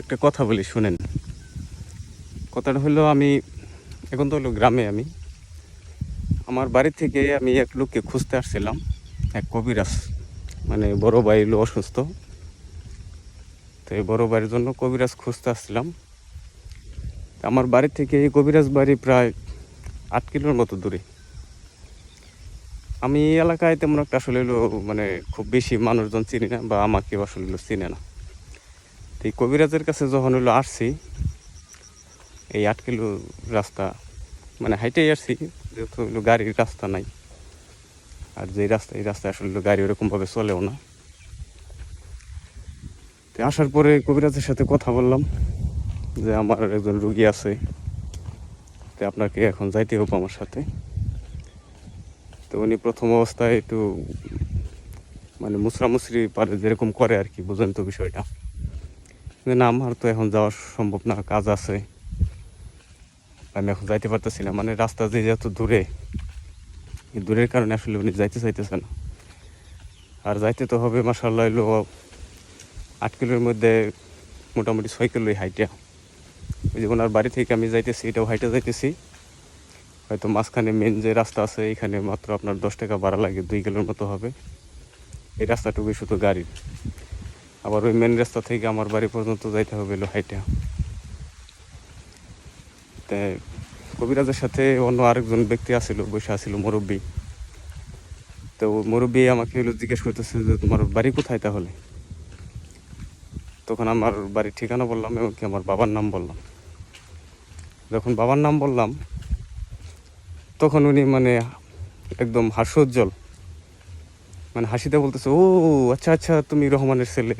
একটা কথা বলি, শুনেন। কথাটা হলো, আমি এখন তো হলো গ্রামে আমি। আমার বাড়ি থেকে আমি এক লোককে খুঁজতে আসছিলাম, এক কবিরাজ। মানে বড় ভাই হলো অসুস্থ। তো এই বড় বাড়ির জন্য কবিরাজ খুঁজতে আসছিলাম। আমার বাড়ি থেকে এই কবিরাজ বাড়ি প্রায় আট কিলোর মতো দূরে। আমি এলাকায় তেমন একটা আসলে মানে খুব বেশি মানুষজন চিনি না বা আমাকে আসলে চিনে না। এই কবিরাজের কাছে যখন হলো আসছি, এই আট কিলো রাস্তা মানে হাইটেই আসছি, যেহেতু হলো গাড়ির রাস্তা নাই। আর যে রাস্তা, এই রাস্তায় আসলে গাড়ি ওরকমভাবে চলেও না। তো আসার পরে কবিরাজের সাথে কথা বললাম, যে আমার একজন রুগী আছে, তো আপনাকে এখন যাইতে হবে আমার সাথে। তো উনি প্রথম অবস্থায় একটু মানে মুসরামুসরি পারে যেরকম করে আর কি, বুঝেন তো বিষয়টা। যে না, আমার তো এখন যাওয়া সম্ভব না, কাজ আছে। আমি এখন যাইতে পারতেছি না মানে রাস্তা যে যেহেতু দূরে দূরের কারণে আসলে উনি যাইতে চাইতেছে না। আর যাইতে তো হবে মাসাল্লাহ এলো আট কিলোর মধ্যে মোটামুটি ছয় কিলোই হাইটা ওই যে ওনার বাড়ি থেকে আমি যাইতেছি, এটাও হাইটে যাইতেছি। হয়তো মাঝখানে মেন যে রাস্তা আছে, এখানে মাত্র আপনার দশ টাকা ভাড়া লাগে, দুই কিলোর মতো হবে। এই রাস্তাটুকুই শুধু গাড়ির। আবার ওই মেন রাস্তা থেকে আমার বাড়ি পর্যন্ত যাইতে হবে এলো হাইটা। তা কবিরাজের সাথে অন্য আরেকজন ব্যক্তি আসিল বসে আসিল মুরব্বী। তো মুরব্বী আমাকে হলো জিজ্ঞেস করতেছে যে, তোমার বাড়ি কোথায় তাহলে? তখন আমার বাড়ির ঠিকানা বললাম এবং কি আমার বাবার নাম বললাম। যখন বাবার নাম বললাম, তখন উনি মানে একদম হাস্যোজ্জ্বল মানে হাসিতে বলতেছে, ও আচ্ছা আচ্ছা তুমি রহমানের ছেলে।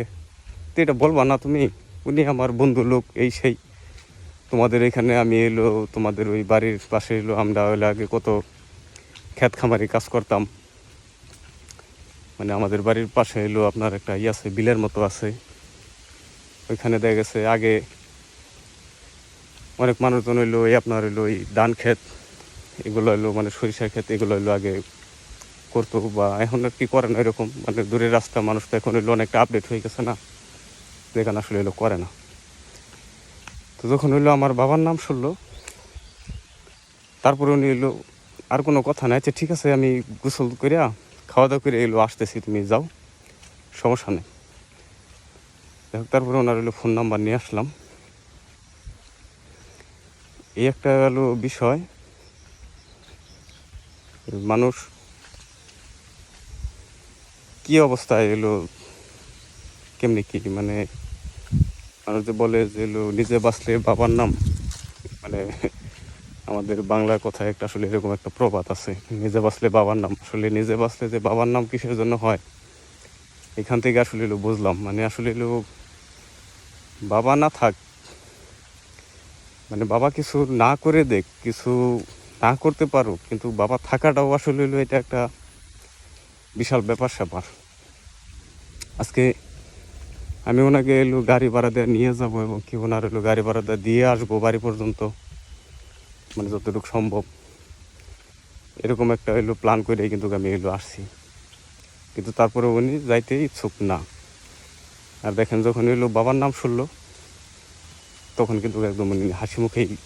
তো এটা বলবা না তুমি? উনি আমার বন্ধু লোক, এই সেই। তোমাদের এখানে আমি এলো, তোমাদের ওই বাড়ির পাশে এলো, আমরা হলে আগে কত খ্যাত খামারি কাজ করতাম। মানে আমাদের বাড়ির পাশে এলো, আপনার একটা ইয়ে আছে, বিলের মতো আছে। ওইখানে দেখা গেছে, আগে অনেক মানুষজন হইল এই আপনার হইল এই ধান ক্ষেত, এগুলো হইল মানে সরিষার ক্ষেত, এগুলো হইল আগে করতো বা এখন আর কি করে না এরকম মানে দূরের রাস্তা, মানুষ তো এখন হইল অনেকটা আপডেট হয়ে গেছে না? যেখানে আসলে এলো, করে না। তো যখন হইল আমার বাবার নাম শুনলো। তারপরে উনি এলো, আর কোনো কথা নাই আচ্ছা ঠিক আছে, আমি গোসল করিয়া খাওয়া দাওয়া করে এলো, আসতেছি, তুমি যাও, সমস্যা নেই। যাই তারপরে ওনার হলো ফোন নাম্বার নিয়ে আসলাম। এই একটা হলো বিষয়, মানুষ কি অবস্থায় এলো? কেমনি কি? মানে মানুষ যে বলে যে এলো, নিজে বাঁচলে বাবার নাম। মানে আমাদের বাংলা কথায় একটা আসলে এরকম একটা প্রবাদ আছে। নিজে বাঁচলে বাবার নাম। আসলে নিজে বাঁচলে যে বাবার নাম কিসের জন্য হয়? এখান থেকে আসলে এলো, বুঝলাম। মানে আসলে এলো, বাবা না থাক। মানে বাবা কিছু না করে দেখ, কিছু না করতে পারো কিন্তু বাবা থাকাটাও আসলে এটা একটা বিশাল ব্যাপার স্যাপার। আজকে আমি ওনাকে এলো গাড়ি ভাড়া দিয়ে নিয়ে যাব এবং কি ওনার এলো গাড়ি ভাড়া দিয়ে দিয়ে আসব বাড়ি পর্যন্ত। মানে যতটুকু সম্ভব। এরকম একটা এলো প্ল্যান করে কিন্তু আমি এলো আসছি। কিন্তু তারপরে উনি যাইতে ইচ্ছুক না। আর দেখেন যখন এলো বাবার নাম শুনলো, তখন কিন্তু একদম উনি হাসি মুখেই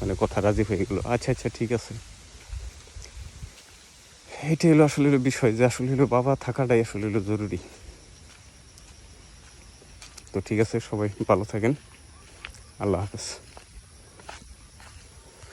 মানে কথা রাজি হয়ে গেলো। আচ্ছা আচ্ছা ঠিক আছে। এটাই হলো আসলে হলো বিষয় যে আসলে হলো বাবা থাকাটাই আসলে হলো জরুরি। তো ঠিক আছে, সবাই ভালো থাকেন। আল্লাহ হাফেজ।